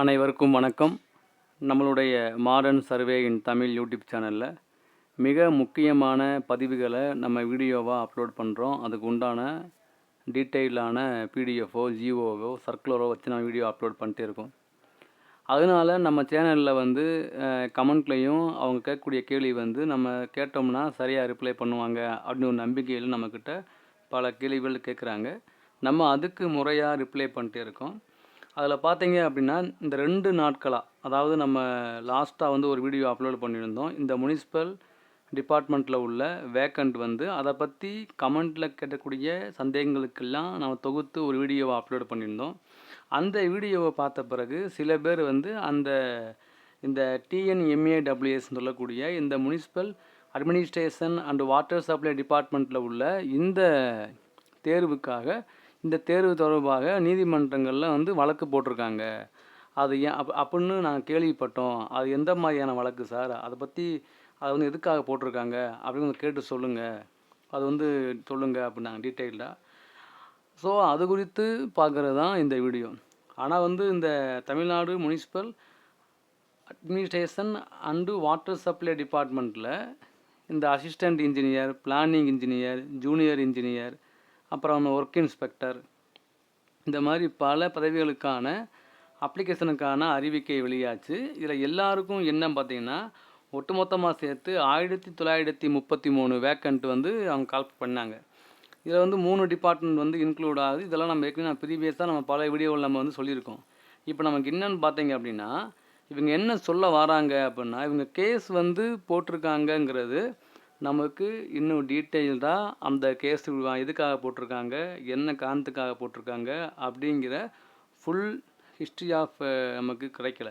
அனைவருக்கும் வணக்கம். நம்மளுடைய modern survey in Tamil YouTube சேனலில் மிக முக்கியமான பதிவுகளை நம்ம வீடியோவாக அப்லோட் பண்ணுறோம் அதுக்கு உண்டான டீட்டெயிலான பிடிஎஃபோ ஜிஓவோ சர்க்குலரோ வச்சு நம்ம வீடியோ அப்லோட் பண்ணிட்டே இருக்கோம். அதனால நம்ம சேனலில் வந்து கமெண்ட்லேயும் அவங்க கேட்கக்கூடிய கேள்வி வந்து நம்ம கேட்டோம்னா சரியாக ரிப்ளை பண்ணுவாங்க அப்படின்னு ஒரு நம்பிக்கையில் நம்மக்கிட்ட பல கேள்விகள் கேட்குறாங்க நம்ம அதுக்கு முறையாக ரிப்ளை பண்ணிட்டே இருக்கோம். அதில் பார்த்தீங்க அப்படின்னா இந்த ரெண்டு நாட்களாக அதாவது நம்ம லாஸ்ட்டாக வந்து ஒரு வீடியோ அப்லோட் பண்ணியிருந்தோம். இந்த முனிசிபல் டிபார்ட்மெண்ட்டில் உள்ள வேக்கண்ட் வந்து அதை பற்றி கமெண்ட்டில் கேட்கக்கூடிய சந்தேகங்களுக்கெல்லாம் நம்ம தொகுத்து ஒரு வீடியோவை அப்லோட் பண்ணியிருந்தோம். அந்த வீடியோவை பார்த்த பிறகு சில பேர் வந்து அந்த இந்த டிஎன்எம்ஏடபிள்யூஎஸ் சொல்லக்கூடிய இந்த municipal administration and water supply டிபார்ட்மெண்ட்டில் உள்ள இந்த தேர்வுக்காக இந்த தேர்வு தொடர்பாக நீதிமன்றங்களில் வந்து வழக்கு போட்டிருக்காங்க. அது ஏன் அப் அப்படின்னு நாங்கள் கேள்விப்பட்டோம். அது எந்த மாதிரியான வழக்கு சார்? அதை பற்றி அதை வந்து எதுக்காக போட்டிருக்காங்க? அப்படின்னு கேட்டு சொல்லுங்கள் அது வந்து சொல்லுங்கள் அப்படின்னாங்க டீட்டெயில்டாக ஸோ அது குறித்து பார்க்குறது தான் இந்த வீடியோ. ஆனால் வந்து இந்த Tamil Nadu municipal administration and water supply டிபார்ட்மெண்ட்டில் இந்த assistant engineer planning engineer junior engineer அப்புறம் ஒர்க் இன்ஸ்பெக்டர் இந்த மாதிரி பல பதவிகளுக்கான அப்ளிகேஷனுக்கான அறிவிக்கை வெளியாச்சு. இதில் எல்லாருக்கும் என்ன பார்த்தீங்கன்னா ஒட்டுமொத்தமாக சேர்த்து ஆயிரத்தி தொள்ளாயிரத்தி முப்பத்தி மூணு வேக்கண்ட் வந்து அவங்க கலெக்ட் பண்ணாங்க. இதில் வந்து மூணு டிபார்ட்மெண்ட் வந்து இன்க்ளூட் ஆகுது. இதெல்லாம் நம்ம ஏற்கனவே ப்ரீவியஸாக நம்ம பல வீடியோவில் நம்ம வந்து சொல்லியிருக்கோம். இப்போ நமக்கு என்னென்னு பார்த்தீங்க அப்படின்னா இவங்க என்ன சொல்ல வராங்க அப்படின்னா இவங்க கேஸ் வந்து போட்டிருக்காங்கங்கிறது நமக்கு இன்னும் டீட்டெயில்டாக அந்த கேஸ் எதுக்காக போட்டிருக்காங்க? என்ன காரணத்துக்காக போட்டிருக்காங்க? அப்படிங்கிற ஃபுல் ஹிஸ்ட்ரி ஆஃப் நமக்கு கிடைக்கல.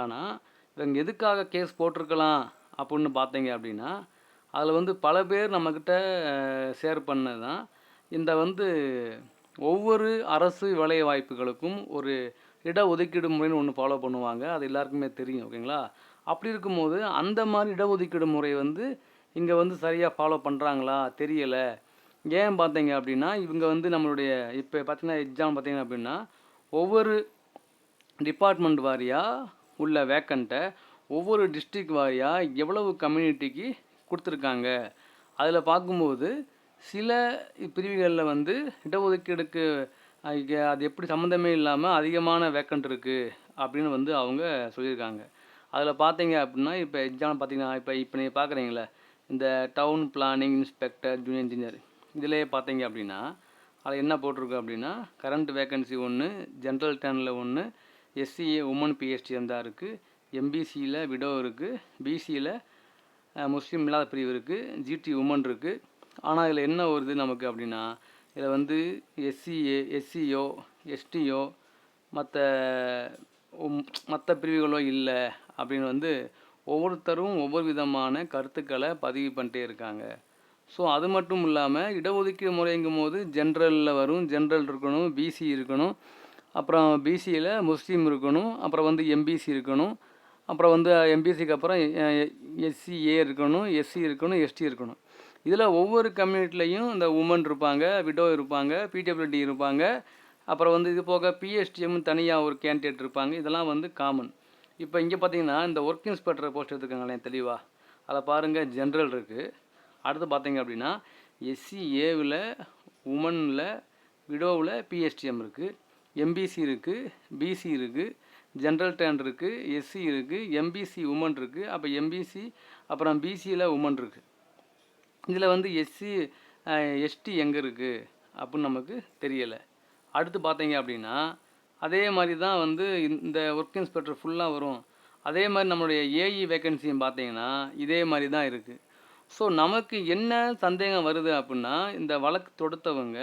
ஆனால் இவங்க எதுக்காக கேஸ் போட்டிருக்கலாம் அப்படின்னு பார்த்தீங்க அப்படின்னா அதில் வந்து பல பேர் நம்மக்கிட்ட ஷேர் பண்ணது தான் இந்த வந்து ஒவ்வொரு அரசு வேலை வாய்ப்புகளுக்கும் ஒரு இட ஒதுக்கீடு முறைன்னு ஒன்று ஃபாலோ பண்ணுவாங்க. அது எல்லாருக்குமே தெரியும் ஓகேங்களா அப்படி இருக்கும்போது அந்த மாதிரி இடஒதுக்கீடு முறை வந்து இங்கே வந்து சரியாக ஃபாலோ பண்ணுறாங்களா தெரியலை. ஏன் பார்த்தீங்க அப்படின்னா இவங்க வந்து நம்மளுடைய இப்போ பார்த்தீங்கன்னா எக்ஸாம் பார்த்தீங்க அப்படின்னா ஒவ்வொரு டிபார்ட்மெண்ட் வாரியாக உள்ள வேக்கண்ட்டை ஒவ்வொரு டிஸ்ட்ரிக் வாரியாக எவ்வளவு கம்யூனிட்டிக்கு கொடுத்துருக்காங்க? அதில் பார்க்கும்போது சில பிரிவுகளில் வந்து இடஒதுக்கீடுக்கு அது எப்படி சம்மந்தமே இல்லாமல் அதிகமான வேக்கண்ட் இருக்குது அப்படின்னு வந்து அவங்க சொல்லியிருக்காங்க. அதில் பார்த்தீங்க அப்படின்னா இப்போ எக்ஸாம் பார்த்தீங்கன்னா இப்போ இப்போ நீங்கள் பார்க்குறீங்களே இந்த town planning inspector junior engineer இதிலே பார்த்தீங்க அப்படின்னா அதில் என்ன போட்டிருக்கு அப்படின்னா கரண்ட் வேக்கன்சி ஒன்று ஜென்ரல் டேனில் ஒன்று எஸ்சிஏ உமன் பிஎஸ்டி தான் இருக்குது எம்பிசியில் விடோ இருக்குது பிசியில் முஸ்லீம் இல்லாத பிரிவு இருக்குது ஜிடி உமன் இருக்குது ஆனால் இதில் என்ன வருது நமக்கு அப்படின்னா இதில் வந்து எஸ்சிஏ எஸ்சியோ எஸ்டியோ மற்ற மற்ற பிரிவுகளோ இல்லை அப்படின்னு வந்து ஒவ்வொருத்தரும் ஒவ்வொரு விதமான கருத்துக்களை பதிவு பண்ணிட்டே இருக்காங்க. ஸோ அது மட்டும் இல்லாமல் இடஒதுக்கீடு முறைங்கும் போது ஜென்ரலில் வரும் ஜென்ரல் இருக்கணும் பிசி இருக்கணும். அப்புறம் பிசியில் முஸ்லீம் இருக்கணும் அப்புறம் வந்து எம்பிசி இருக்கணும். அப்புறம் வந்து எம்பிசிக்கு அப்புறம் எஸ்சிஏ இருக்கணும் எஸ்சி இருக்கணும் எஸ்டி இருக்கணும். இதில் ஒவ்வொரு கம்யூனிட்டிலையும் இந்த உமன் இருப்பாங்க விடோ இருப்பாங்க பிடபிள்யூடி இருப்பாங்க. அப்புறம் வந்து இது போக பிஎஸ்டிஎம் தனியாக ஒரு கேண்டிடேட் இருப்பாங்க. இதெல்லாம் வந்து காமன் இப்போ இங்கே பார்த்தீங்கன்னா இந்த ஒர்க் இன்ஸ்பெக்டர் போஸ்ட் எடுத்துக்கோங்களேன் தெளிவாக அதில் பாருங்கள் ஜென்ரல் இருக்குது அடுத்து பார்த்தீங்க அப்படின்னா எஸ்சி ஏவில் உமனில் விடோவில் பிஎஸ்டிஎம் இருக்குது எம்பிசி இருக்குது பிசி இருக்குது ஜென்ரல் டேன் இருக்குது எஸ்சி இருக்குது எம்பிசி உமன் இருக்குது அப்போ எம்பிசி அப்புறம் பிசியில் உமன் இருக்குது இதில் வந்து எஸ்சி எஸ்டி எங்கே இருக்குது அப்படின்னு நமக்கு தெரியலை. அடுத்து பார்த்தீங்க அப்படின்னா அதே மாதிரி தான் வந்து இந்த ஒர்க் இன்ஸ்பெக்டர் ஃபுல்லாக வரும். அதே மாதிரி நம்மளுடைய ஏஇ வேக்கன்சியும் பார்த்தீங்கன்னா இதே மாதிரி தான் இருக்குது ஸோ நமக்கு என்ன சந்தேகம் வருது அப்படின்னா இந்த வழக்கு தொடுத்தவங்க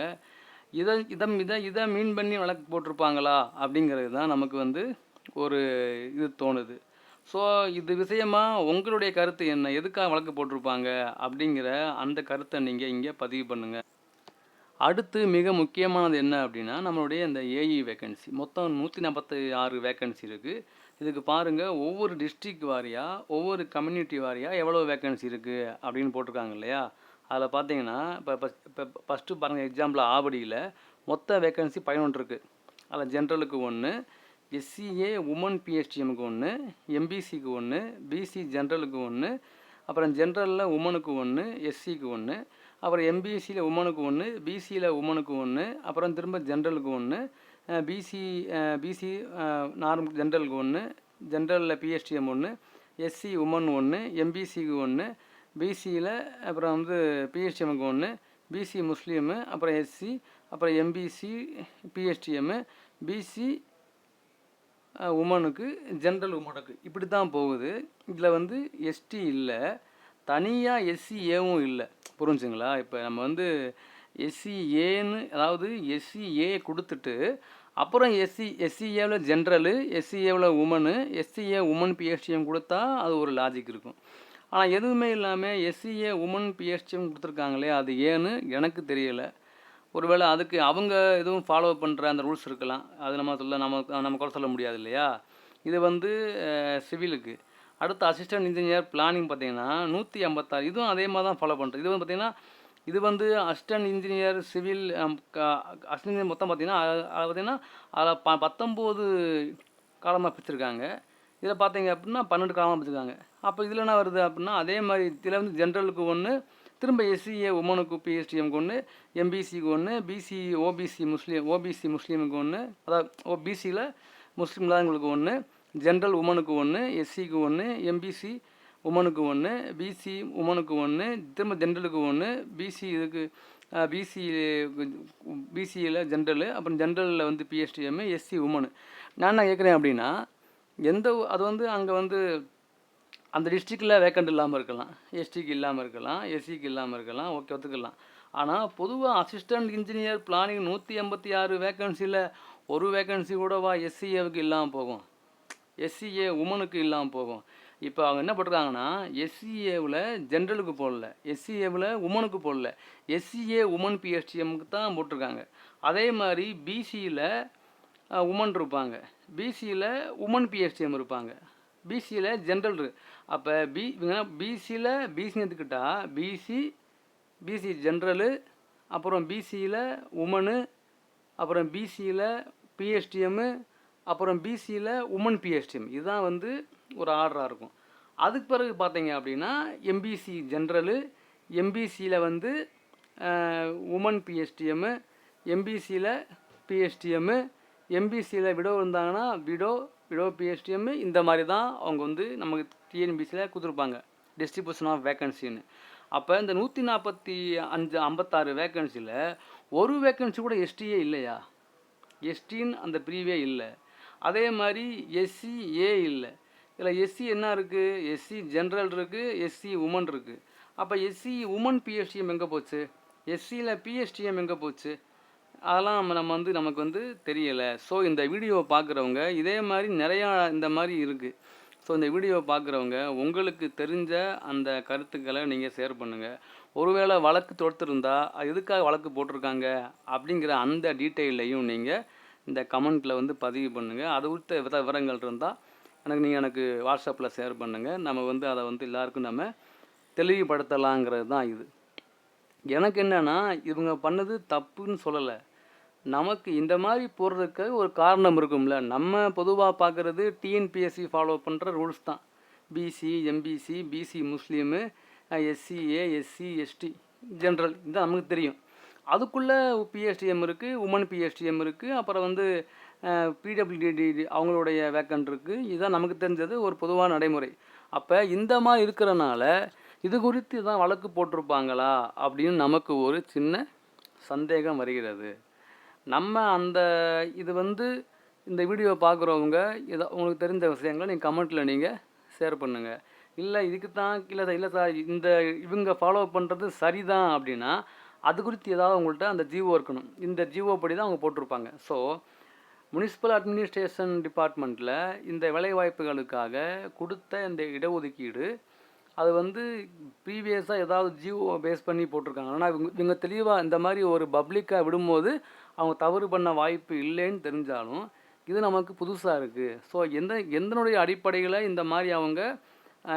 இதை இதை இதை இதை மீன் பண்ணி வழக்கு போட்டிருப்பாங்களா அப்படிங்கிறது தான் நமக்கு வந்து ஒரு இது தோணுது. ஸோ இது விஷயமாக உங்களுடைய கருத்து என்ன? எதுக்காக வழக்கு போட்டிருப்பாங்க அப்படிங்கிற அந்த கருத்தை நீங்கள் இங்கே பதிவு பண்ணுங்கள் அடுத்து மிக முக்கியமானது என்ன அப்படின்னா நம்மளுடைய இந்த ஏஇ வேக்கன்சி மொத்தம் நூற்றி நாற்பத்தி ஆறு வேக்கன்சி இருக்குது இதுக்கு பாருங்கள் ஒவ்வொரு டிஸ்ட்ரிக் வாரியாக ஒவ்வொரு கம்யூனிட்டி வாரியாக எவ்வளோ வேக்கன்சி இருக்குது அப்படின்னு போட்டிருக்காங்க இல்லையா? அதில் பார்த்தீங்கன்னா இப்போ இப்போ ஃபஸ்ட்டு பாருங்கள் எக்ஸாம்பிள் ஆவடியில் மொத்த வேக்கன்சி பதினொன்று இருக்குது அதில் ஜென்ரலுக்கு ஒன்று எஸ்சிஏ உமன் பிஹெச்டிஎம்க்கு ஒன்று எம்பிசிக்கு ஒன்று பிசி ஜென்ரலுக்கு ஒன்று அப்புறம் ஜென்ரலில் உமனுக்கு ஒன்று எஸ்சிக்கு ஒன்று அப்புறம் எம்பிஎஸ்சியில் உமனுக்கு ஒன்று பிசியில் உமனுக்கு ஒன்று அப்புறம் திரும்ப ஜென்ரலுக்கு ஒன்று பிசி பிசி நார்மல் ஜென்ரலுக்கு ஒன்று ஜென்ரலில் பிஎஸ்டிஎம் ஒன்று எஸ்சி உமன் ஒன்று எம்பிசிக்கு ஒன்று பிசியில் அப்புறம் வந்து பிஎஸ்டிஎம்க்கு ஒன்று பிசி முஸ்லீமு அப்புறம் எஸ்சி அப்புறம் எம்பிசி பிஹெச்டிஎம்மு பிசி உமனுக்கு ஜென்ரல் உமனுக்கு இப்படி தான் போகுது. இதில் வந்து எஸ்டி இல்லை தனியாக எஸ்சி ஏவும் இல்லை. புரிஞ்சுங்களா? இப்போ நம்ம வந்து எஸ்சி ஏன்னு அதாவது எஸ்சி ஏ கொடுத்துட்டு அப்புறம் எஸ்சி எஸ்சிஏவில் ஜென்ரலு எஸ்சிஏவில் உமனு எஸ்சிஏ உமன் பிஹெச்டியும் கொடுத்தா அது ஒரு லாஜிக் இருக்கும். ஆனால் எதுவுமே இல்லாமல் எஸ்சிஏ உமன் பிஹெச்டியும் கொடுத்துருக்காங்களே அது ஏன்னு எனக்கு தெரியலை. ஒருவேளை அதுக்கு அவங்க எதுவும் ஃபாலோ பண்ணுற அந்த ரூல்ஸ் இருக்கலாம். அது நம்ம சொல்ல நம்ம நம்ம குறை சொல்ல முடியாது இல்லையா? இது வந்து சிவிலுக்கு அடுத்து அசிஸ்டன்ட் இன்ஜினியர் பிளானிங் பார்த்தீங்கன்னா நூற்றி ஐம்பத்தாறு. இதுவும் அதே மாதிரி தான் ஃபாலோ பண்ணுறது இது வந்து பார்த்தீங்கன்னா இது வந்து assistant engineer civil assistant engineer மொத்தம் பார்த்தீங்கன்னா அது பார்த்தீங்கன்னா அதில் ப பத்தொம்போது காலமாக பிரிச்சிருக்காங்க. இதில் பார்த்தீங்க அப்படின்னா பன்னெண்டு காலமாக பிரிச்சிருக்காங்க. அப்போ இதில் என்ன வருது அப்படின்னா அதே மாதிரி இதில் வந்து ஜென்ரலுக்கு ஒன்று திரும்ப எஸ்சிஏ உமனுக்கு பிஎஸ்டிஎம்க்கு ஒன்று எம்பிசிக்கு ஒன்று பிசி ஓபிசி முஸ்லீம் ஓபிசி முஸ்லீமுக்கு ஒன்று அதாவது ஓபிசியில் முஸ்லீம் இல்லாதவங்களுக்கு ஒன்று ஜென்ரல் உமனுக்கு ஒன்று எஸ்சிக்கு ஒன்று எம்பிசி உமனுக்கு ஒன்று பிசி உமனுக்கு ஒன்று திரும்ப ஜென்ரலுக்கு ஒன்று பிசி இதுக்கு பிசி பிசியில் ஜென்ரலு அப்புறம் ஜென்ரலில் வந்து பிஎஸ்டிஎம்மு எஸ்சி உமனு. நான் என்ன கேட்குறேன் அப்படின்னா எந்த அது வந்து அங்கே வந்து அந்த டிஸ்ட்ரிக்டில் வேக்கண்ட் இல்லாமல் இருக்கலாம். எஸ்டிக்கு இல்லாமல் இருக்கலாம் எஸ்சிக்கு இல்லாமல் இருக்கலாம் ஓகே ஒத்துக்கலாம். ஆனால் பொதுவாக அசிஸ்டன்ட் இன்ஜினியர் பிளானிங் நூற்றி எண்பத்தி ஆறு வேக்கன்சியில் ஒரு வேக்கன்சி கூடவா எஸ்சிஏவுக்கு இல்லாமல் போகும்? எஸ்சிஏ உமனுக்கு இல்லாமல் போகும். இப்போ அவங்க என்ன பண்ணுறாங்கன்னா எஸ்சிஏவில் ஜென்ரலுக்கு போடல. எஸ்சிஏவில் உமனுக்கு போடல. எஸ்சிஏ உமன் பிஎஸ்டிஎம்க்கு தான் போட்டிருக்காங்க. அதே மாதிரி பிசியில் உமன் இருப்பாங்க. பிசியில் உமன் பிஎஸ்டிஎம் இருப்பாங்க. பிசியில் ஜென்ரல் அப்போ பி பிசியில் பிசின்னு எடுத்துக்கிட்டா பிசி பிசி ஜென்ரலு அப்புறம் பிசியில் உமனு அப்புறம் பிசியில் பிஎஸ்டிஎம்மு அப்புறம் பிசியில் உமன் பிஎஸ்டிஎம் இதுதான் வந்து ஒரு ஆர்டராக இருக்கும். அதுக்கு பிறகு பார்த்தீங்க அப்படின்னா எம்பிசி ஜென்ரலு எம்பிசியில் வந்து உமன் பிஎஸ்டிஎம்மு எம்பிசியில் பிஎஸ்டிஎம்மு எம்பிசியில் விடோ இருந்தாங்கன்னா விடோ விடோ பிஎஸ்டிஎம்மு இந்த மாதிரி தான் அவங்க வந்து நமக்கு டிஎன்பிசியில் கொடுத்துருப்பாங்க. டிஸ்ட்ரிபியூஷன் ஆஃப் வேக்கன்சின்னு அப்போ இந்த நூற்றி நாற்பத்தி அஞ்சு ஐம்பத்தாறு வேக்கன்சியில் ஒரு வேக்கன்சி கூட எஸ்டியே இல்லையா? எஸ்டின்னு அந்த பிரிவே இல்லை. அதே மாதிரி எஸ்சி ஏ இல்லை. இதில் எஸ்சி என்ன இருக்குது எஸ்சி ஜென்ரல் இருக்குது எஸ்சி உமன் இருக்குது அப்போ எஸ்சி உமன் பிஎஸ்டிஎம் எங்கே போச்சு? எஸ்சியில் பிஎஸ்டிஎம் எங்கே போச்சு? அதெல்லாம் நம்ம நம்ம வந்து நமக்கு வந்து தெரியலை. ஸோ இந்த வீடியோவை பார்க்குறவங்க இதே மாதிரி நிறையா இந்த மாதிரி இருக்குது ஸோ இந்த வீடியோவை பார்க்குறவங்க உங்களுக்கு தெரிஞ்ச அந்த கருத்துக்களை நீங்கள் ஷேர் பண்ணுங்கள் ஒருவேளை வழக்கு தொடுத்துருந்தா எதுக்காக வழக்கு போட்டிருக்காங்க? அப்படிங்கிற அந்த டீட்டெயிலையும் நீங்கள் இந்த கமெண்ட்டில் வந்து பதிவு பண்ணுங்கள் அது குறித்த வித விவரங்கள் இருந்தால் எனக்கு நீங்கள் எனக்கு வாட்ஸ்அப்பில் ஷேர் பண்ணுங்கள் நம்ம வந்து அதை வந்து எல்லாருக்கும் நம்ம தெளிவுபடுத்தலாங்கிறது தான் இது. எனக்கு என்னன்னா இவங்க பண்ணது தப்புன்னு சொல்லலை. நமக்கு இந்த மாதிரி போடுறதுக்கு ஒரு காரணம் இருக்கும்ல. நம்ம பொதுவாக பார்க்குறது டிஎன்பிஎஸ்சி ஃபாலோ பண்ணுற ரூல்ஸ் தான். BC MBC BC Muslim SCA SC ST general இதுதான் நமக்கு தெரியும். அதுக்குள்ளே பிஎஸ்டிஎம் இருக்குது உமன் பிஎஸ்டிஎம் இருக்குது அப்புறம் வந்து பிடபிள்யூடி அவங்களுடைய வேக்கன்ட் இருக்குது இதுதான் நமக்கு தெரிஞ்சது ஒரு பொதுவான நடைமுறை. அப்போ இந்த மாதிரி இருக்கிறனால இது குறித்து தான் வழக்கு போட்டிருப்பாங்களா அப்படின்னு நமக்கு ஒரு சின்ன சந்தேகம் வருகிறது. நம்ம அந்த இது வந்து இந்த வீடியோ பார்க்குறவங்க இதை உங்களுக்கு தெரிஞ்ச விஷயங்களை நீங்கள் கமெண்ட்டில் நீங்கள் ஷேர் பண்ணுங்கள் இல்லை இதுக்கு தான் இல்லை சார் இல்லை சார் இந்த இவங்க ஃபாலோ பண்ணுறது சரிதான் அப்படின்னா அது குறித்து ஏதாவது உங்கள்கிட்ட அந்த ஜிஓ இருக்கணும். இந்த ஜிஓ படி தான் அவங்க போட்டிருப்பாங்க. ஸோ முனிசிபல் அட்மினிஸ்ட்ரேஷன் டிபார்ட்மெண்ட்டில் இந்த வேலைவாய்ப்புகளுக்காக கொடுத்த இந்த இடஒதுக்கீடு அது வந்து ப்ரீவியஸாக ஏதாவது ஜிஓ பேஸ் பண்ணி போட்டிருக்காங்க. ஆனால் இவங்க இவங்க தெளிவாக இந்த மாதிரி ஒரு பப்ளிக்காக விடும்போது அவங்க தவறு பண்ண வாய்ப்பு இல்லைன்னு தெரிஞ்சாலும் இது நமக்கு புதுசாக இருக்குது ஸோ எந்த எந்தனுடைய அடிப்படையில் இந்த மாதிரி அவங்க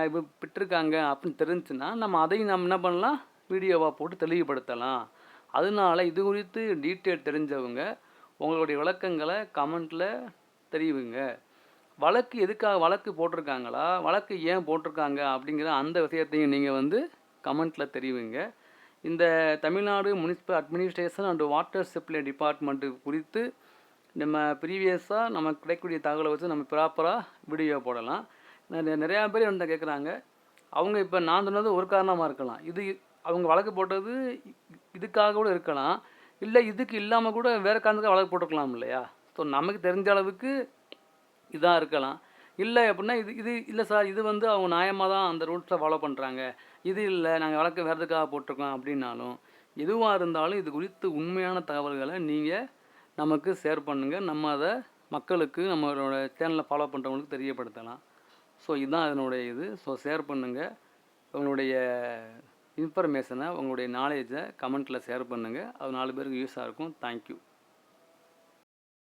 இப்போ பெற்றிருக்காங்க அப்படின்னு தெரிஞ்சுன்னா நம்ம அதையும் நம்ம என்ன பண்ணலாம்? வீடியோவாக போட்டு தெளிவுபடுத்தலாம். அதனால இது குறித்து டீட்டெயில் தெரிஞ்சவங்க உங்களுடைய விளக்கங்களை கமெண்ட்டில் தெரியுங்க வழக்கு எதுக்காக வழக்கு போட்டிருக்காங்களா? வழக்கு ஏன் போட்டிருக்காங்க? அப்படிங்கிற அந்த விஷயத்தையும் நீங்கள் வந்து கமெண்ட்டில் தெரிவிங்க. இந்த Tamil Nadu municipal administration and water supply department குறித்து நம்ம ப்ரீவியஸாக நமக்கு கிடைக்கக்கூடிய தகவலை வச்சு நம்ம ப்ராப்பராக வீடியோ போடலாம். நிறைய நிறையா பேர் என்ன கேட்குறாங்க அவங்க இப்போ நான் சொன்னது ஒரு காரணமாக இருக்கலாம். இது அவங்க வழக்கு போட்டது இதுக்காக கூட இருக்கலாம். இல்லை இதுக்கு இல்லாமல் கூட வேறு காரணத்துக்காக வழக்கு போட்டுக்கலாம் இல்லையா? ஸோ நமக்கு தெரிஞ்ச அளவுக்கு இதாக இருக்கலாம். இல்லை அப்படின்னா இது இது இல்லை சார் இது வந்து அவங்க நியாயமாக தான் அந்த ரூல்ஸை ஃபாலோ பண்ணுறாங்க இது இல்லை நாங்கள் வழக்கு வேறதுக்காக போட்டிருக்கோம் அப்படின்னாலும் எதுவாக இருந்தாலும் இது குறித்து உண்மையான தகவல்களை நீங்கள் நமக்கு ஷேர் பண்ணுங்கள் நம்ம அதை மக்களுக்கு நம்மளோட சேனலை ஃபாலோ பண்ணுறவங்களுக்கு தெரியப்படுத்தலாம். ஸோ இதுதான் அதனுடைய இது. ஸோ ஷேர் பண்ணுங்கள் உங்களுடைய இன்ஃபர்மேஷனை உங்களுடைய நாலேஜை கமெண்ட்டில் ஷேர் பண்ணுங்கள் அது நாலு பேருக்கு யூஸாக இருக்கும். தேங்க்யூ